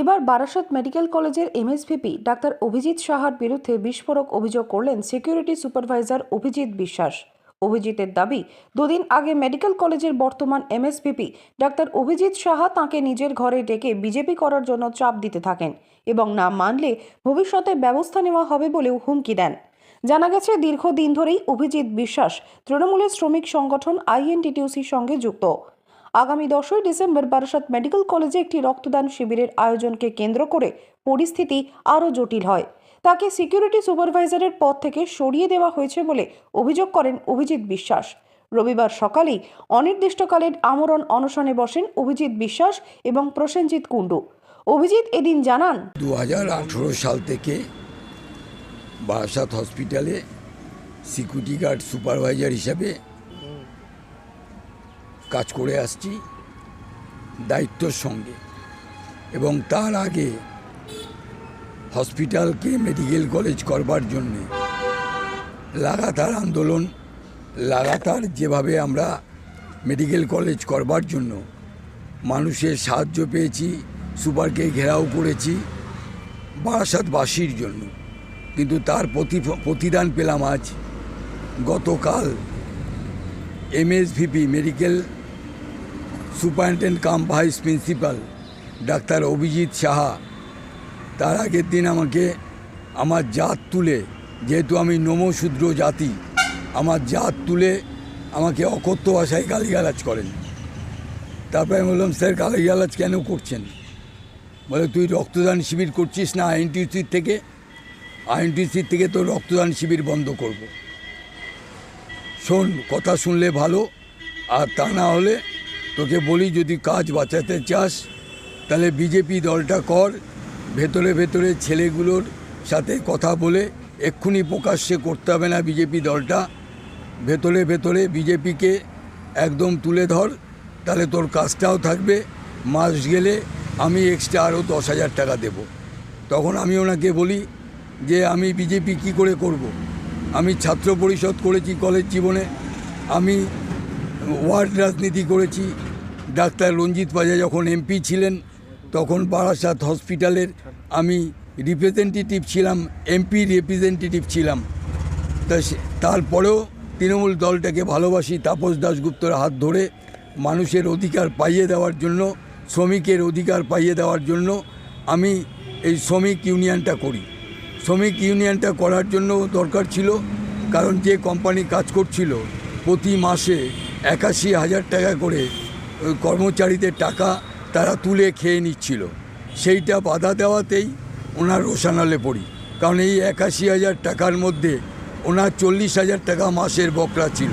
এবার বারাসত মেডিকেল কলেজের MSVP doctor Abhijit সাহার বিরুদ্ধে বিস্ফোরক অভিযোগ করলেন সিকিউরিটি সুপারভাইজার অভিজিৎ বিশ্বাস। অভিজিতের দাবি, দুদিন আগে মেডিকেল কলেজের বর্তমান এমএসভিপি ডাক্তার অভিজিৎ সাহা তাকে নিজের ঘরে ডেকে বিজেপি করার জন্য চাপ দিতে থাকেন এবং না মানলে ভবিষ্যতে ব্যবস্থা নেওয়া হবে বলেও হুমকি দেন। জানা গেছে, দীর্ঘদিন ধরেই অভিজিৎ বিশ্বাস তৃণমূলের শ্রমিক সংগঠন আইএনটিটিউসির সঙ্গে যুক্ত। আগামী দশই ডিসেম্বর বারাসাত মেডিকেল কলেজে একটি রক্তদান শিবিরের আয়োজনকে কেন্দ্র করে পরিস্থিতি আরও জটিল হয়। তাকে সিকিউরিটি সুপারভাইজারের পদ থেকে সরিয়ে দেওয়া হয়েছে বলে অভিযোগ করেন অভিজিৎ বিশ্বাস। রবিবার সকালেই অনির্দিষ্টকালের আমরণ অনশনে বসেন অভিজিৎ বিশ্বাস এবং প্রসেনজিৎ কুণ্ডু। অভিজিৎ এদিন জানান দু হাজার আঠেরো সাল থেকে বারাসাত হসপিটালে সিকিউরিটি গার্ড সুপারভাইজার হিসাবে কাজ করে আসছি দায়িত্বর সঙ্গে। এবং তার আগে হসপিটালকে মেডিকেল কলেজ করবার জন্যে লাগাতার আন্দোলন, লাগাতার যেভাবে আমরা মেডিকেল কলেজ করবার জন্য মানুষের সাহায্য পেয়েছি, সুপারকে ঘেরাও করেছি বারাসাতবাসীর জন্য। কিন্তু তার প্রতি, প্রতিদান পেলাম আজ। গতকাল MSVP, medical superintendent cum vice principal, doctor Abhijit Saha. তার আগের দিন আমাকে আমার জাত তুলে, যেহেতু আমি নমশূদ্র জাতি, আমার জাত তুলে আমাকে অকথ্য ভাষায় গালিগালাজ করেন। তারপরে আমি বললাম, স্যার, গালিগালাজ কেন করছেন? বলে, তুই রক্তদান শিবির করছিস না আইএনটিসির থেকে? আইএনটিসির থেকে তো রক্তদান শিবির বন্ধ করব। শোন, কথা শুনলে ভালো, আর তা না হলে তোকে বলি, যদি কাজ বাঁচাতে চাস, তাহলে বিজেপি দলটা কর। ভেতরে ভেতরে ছেলেগুলোর সাথে কথা বলে এক্ষুনি প্রকাশ্যে করতে হবে না বিজেপি দলটা। ভেতরে ভেতরে বিজেপিকে একদম তুলে ধর, তাহলে তোর কাজটাও থাকবে। মাস গেলে আমি এক্সট্রা আরও দশ হাজার টাকা দেব। তখন আমি ওনাকে বলি যে, আমি বিজেপি কি করে করব। আমি ছাত্র পরিষদ করেছি কলেজ জীবনে, আমি ওয়ার্ড রাজনীতি করেছি ডাক্তার রঞ্জিত পাজা যখন এমপি ছিলেন, তখন বারাসাত হসপিটালের আমি রিপ্রেজেন্টেটিভ ছিলাম, এমপি রিপ্রেজেন্টেটিভ ছিলাম। তা তারপরেও তৃণমূল দলটাকে ভালোবাসি, তাপস দাশগুপ্তর হাত ধরে মানুষের অধিকার পাইয়ে দেওয়ার জন্য, শ্রমিকের অধিকার পাইয়ে দেওয়ার জন্য আমি এই শ্রমিক ইউনিয়নটা করি। শ্রমিক ইউনিয়নটা করার জন্য দরকার ছিল, কারণ যে কোম্পানি কাজ করছিল, প্রতি মাসে একাশি হাজার টাকা করে কর্মচারীদের টাকা তারা তুলে খেয়ে নিচ্ছিল। সেইটা বাধা দেওয়াতেই ওনার রোশানালে পড়ি। কারণ এই একাশি হাজার টাকার মধ্যে ওনার চল্লিশ হাজার টাকা মাসের বকরা ছিল।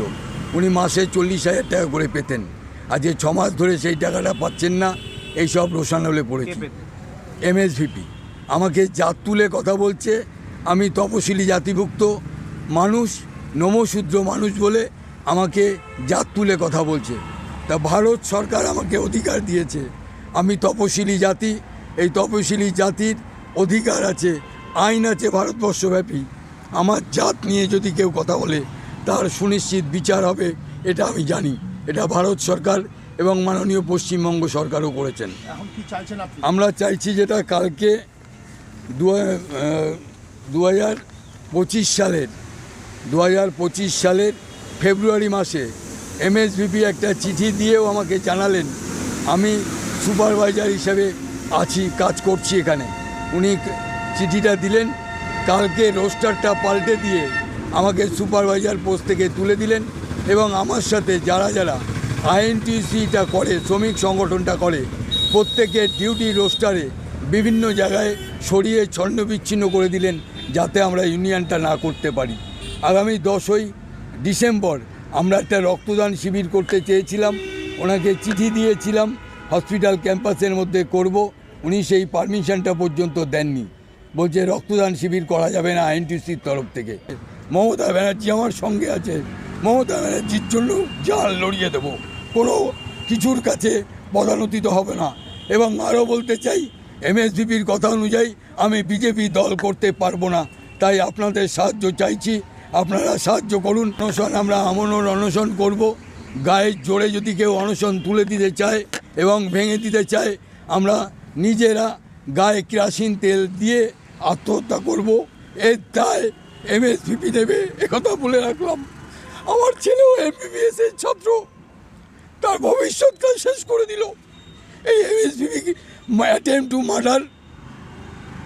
উনি মাসে চল্লিশ হাজার টাকা করে পেতেন। আর যে ছ মাস ধরে সেই টাকাটা পাচ্ছেন না এইসব রোশানলে পড়েছি। এমএসভিপি। আমাকে জাত তুলে কথা বলছে আমি তপশিলি জাতিভুক্ত মানুষ নমশূদ্র মানুষ বলে আমাকে জাত তুলে কথা বলছে। তা ভারত সরকার আমাকে অধিকার দিয়েছে। আমি তপশিলি জাতি এই তপশিলি জাতির অধিকার আছে আইন আছে ভারতবর্ষব্যাপী। আমার জাত নিয়ে যদি কেউ কথা বলে তার সুনিশ্চিত বিচার হবে এটা আমি জানি। এটা ভারত সরকার এবং মাননীয় পশ্চিমবঙ্গ সরকারও করেছেন। এখন কি চাইছেন আপনি? আমরা চাইছি যেটা কালকে দু দু হাজার পঁচিশ সালের দু হাজার পঁচিশ সালের ফেব্রুয়ারি মাসে এমএসভিপি একটা চিঠি দিয়েও আমাকে জানালেন, আমি সুপারভাইজার হিসেবে আছি, কাজ করছি এখানে। উনি চিঠিটা দিলেন, কালকে রোস্টারটা পাল্টে দিয়ে আমাকে সুপারভাইজার পোস্ট থেকে তুলে দিলেন এবং আমার সাথে যারা যারা আইএনটিসিটা করে, শ্রমিক সংগঠনটা করে, প্রত্যেকের ডিউটি রোস্টারে বিভিন্ন জায়গায় সরিয়ে ছন্ন বিচ্ছিন্ন করে দিলেন যাতে আমরা ইউনিয়নটা না করতে পারি। আগামী দশই ডিসেম্বর আমরা একটা রক্তদান শিবির করতে চেয়েছিলাম, ওনাকে চিঠি দিয়েছিলাম, হসপিটাল ক্যাম্পাসের মধ্যে করব, উনি সেই পারমিশনটা পর্যন্ত দেননি। বলছে, রক্তদান শিবির করা যাবে না আইএনটিসির তরফ থেকে। মমতা ব্যানার্জি আমার সঙ্গে আছে, মমতা ব্যানার্জির জন্য জাল লড়িয়ে দেবো। কোনো কিছুর কাছে পদানতিত হবে না। এবং আরও বলতে চাই এমএসভিপির কথা অনুযায়ী আমি বিজেপি দল করতে পারব না, তাই আপনাদের সাহায্য চাইছি। আপনারা সাহায্য করুন। অনশন, আমরা আমনর অনশন করব। গায়ের জোরে যদি কেউ অনশন তুলে দিতে চায় এবং ভেঙে দিতে চায়, আমরা নিজেরা গায়ে কেরাসিন তেল দিয়ে আত্মহত্যা করব। এর তাই এম দায় এমএসপিপি দেবে একথা বলে রাখলাম। আমার ছেলেও এমবিবিএস এর ছাত্র। তার ভবিষ্যৎকাল শেষ করে দিল। এই এমএসপিপি অ্যাটেম্প টু মার্ডার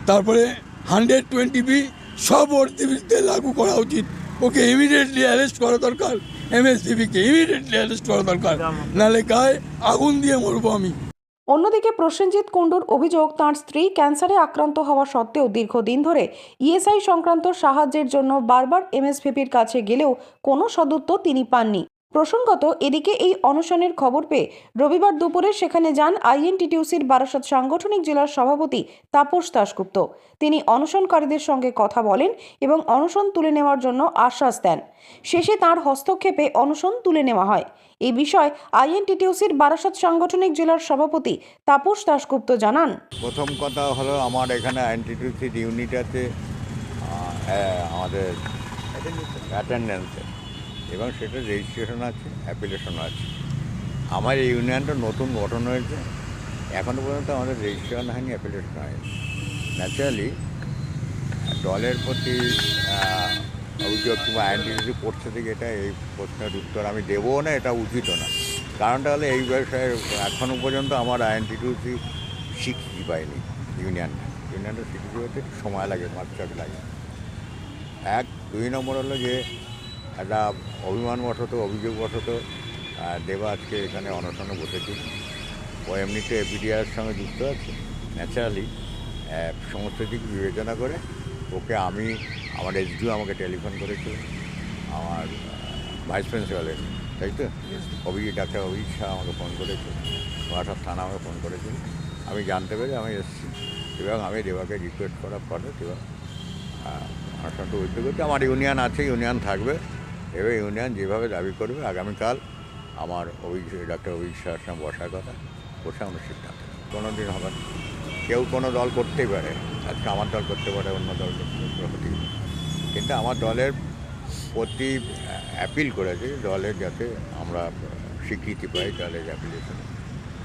তারপরে হান্ড্রেড টোয়েন্টি বি সব ওর বিরুদ্ধে লাগু করা উচিত। ওকে ইমিডিয়েটলি অ্যারেস্ট করা দরকার। এমএসডিবিকে ইমিডিয়েটলি অ্যারেস্ট করা দরকার। নালে গায়ে আগুন দিয়ে মরবো আমি। অন্যদিকে প্রসেনজিৎ কুণ্ডুর অভিযোগ, তাঁর স্ত্রী ক্যান্সারে আক্রান্ত হওয়া সত্ত্বেও দীর্ঘদিন ধরে ইএসআই সংক্রান্ত সাহায্যের জন্য বারবার এমএসভিপির কাছে গেলেও কোনো সদুত্ব তিনি পাননি। প্রসঙ্গত, এদিকে এই অনশনের খবর পেয়ে রবিবার দুপুরে সেখানে যান আইএনটিটিউসির বারাসত সাংগঠনিক জেলার সভাপতি তাপস দাশগুপ্ত। তিনি অনশনকারীদের সঙ্গে কথা বলেন এবং অনশন তুলে নেওয়ার জন্য আশ্বাস দেন। শেষে তার হস্তক্ষেপে অনশন তুলে নেওয়া হয়। এই বিষয়ে আইএনটিটিউসির বারাসত সাংগঠনিক জেলার সভাপতি তাপস দাশগুপ্ত জানান, প্রথম কথা হলো আমার এখানে অ্যান্টিটিউসিড ইউনিট আছে আমাদের অ্যাটেন্ডেন্সে এবং সেটা রেজিস্ট্রেশন আছে অ্যাপ্লিকেশন আছে। আমার এই ইউনিয়নটা নতুন গঠন হয়েছে। এখনও পর্যন্ত আমাদের রেজিস্ট্রেশন হয়নি অ্যাপ্লিকেশন হয়নি। ন্যাচারালি দলের প্রতি অভিযোগ কিংবা অ্যান্টিটিউসি পড়ছে থেকে এটা এই প্রশ্নের উত্তর আমি দেবও না, এটা উচিতও না। কারণটা হলো এই বিষয়ে এখনও পর্যন্ত আমার আইএনটিটিউসি স্বীকৃতি পাইনি ইউনিয়নটা। ইউনিয়নটা স্বীকৃতি হতে সময় লাগে মাস লাগে। এক, দুই নম্বর হলো যে একটা অভিমানবশত অভিযোগবশত দেবা আজকে এখানে অনশনে বসেছি। ও এমনিতে এপিডিআর সঙ্গে যুক্ত আছে ন্যাচারালি সমস্ত দিক বিবেচনা করে ওকে আমি আমার এসডিও আমাকে টেলিফোন করেছিল আমার ভাইস প্রিন্সিপালের তাই তো? অভিজিৎ ডাক্তার অভিজিৎ শাহ আমাকে ফোন করেছে বারাসাত থানা আমাকে ফোন করেছিল আমি জানতে পেরে আমি এসেছি এবং আমি দেবাকে রিকোয়েস্ট করার পরে দেবা অনশনটা উদ্যোগ করছে আমার ইউনিয়ন আছে ইউনিয়ন থাকবে। এবার ইউনিয়ন যেভাবে দাবি করবে আগামীকাল আমার অভিজিৎ ডাক্তার অভিজিৎ শাহের সঙ্গে বসার কথা বসে আমরা সিদ্ধান্ত কোনো দিন হবে না। কেউ কোনো দল করতেই পারে। আজকে আমার দল করতে পারে অন্য দল করতে হতেই পারে। কিন্তু আমার দলের প্রতি অ্যাপিল করেছে দলের যাতে আমরা স্বীকৃতি পাই দলের অ্যাপ্লিকেশনে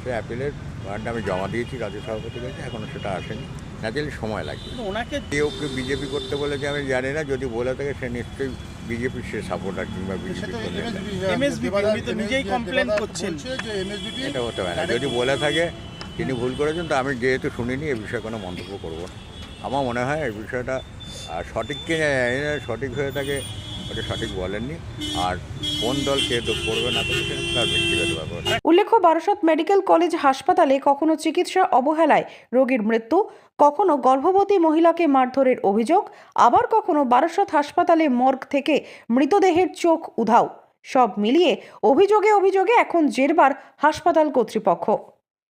সেই অ্যাপিলের ওয়ারেন্ট আমি জমা দিয়েছি রাজ্য সভাপতির কাছে এখনও সেটা আসেনি। ন্যাচারালি সময় লাগবে। কিন্তু ওনাকে কেউকে বিজেপি করতে বলেছে আমি জানি না যদি বলে থাকে সে নিশ্চয়ই বিজেপির সে সাপোর্টার কিংবা বিজেপি নিজেই কমপ্লেন করছেন। এটা হতে পারে। না যদি বলে থাকে তিনি ভুল করেছেন তো আমি যেহেতু শুনিনি এ বিষয়ে কোনো মন্তব্য করব না। আমার মনে হয় এই বিষয়টা সঠিককে সঠিক হয়ে থাকে ওটা উল্লেখ্য, বারাসত মেডিকেল কলেজ হাসপাতালে কখনো চিকিৎসা অবহেলায় রোগীর মৃত্যু, কখনো গর্ভবতী মহিলাকে মারধরের অভিযোগ, আবার কখনো বারাসত হাসপাতালে মর্গ থেকে মৃতদেহের চোখ উধাও। সব মিলিয়ে অভিযোগে অভিযোগে এখন জেরবার হাসপাতাল কর্তৃপক্ষ।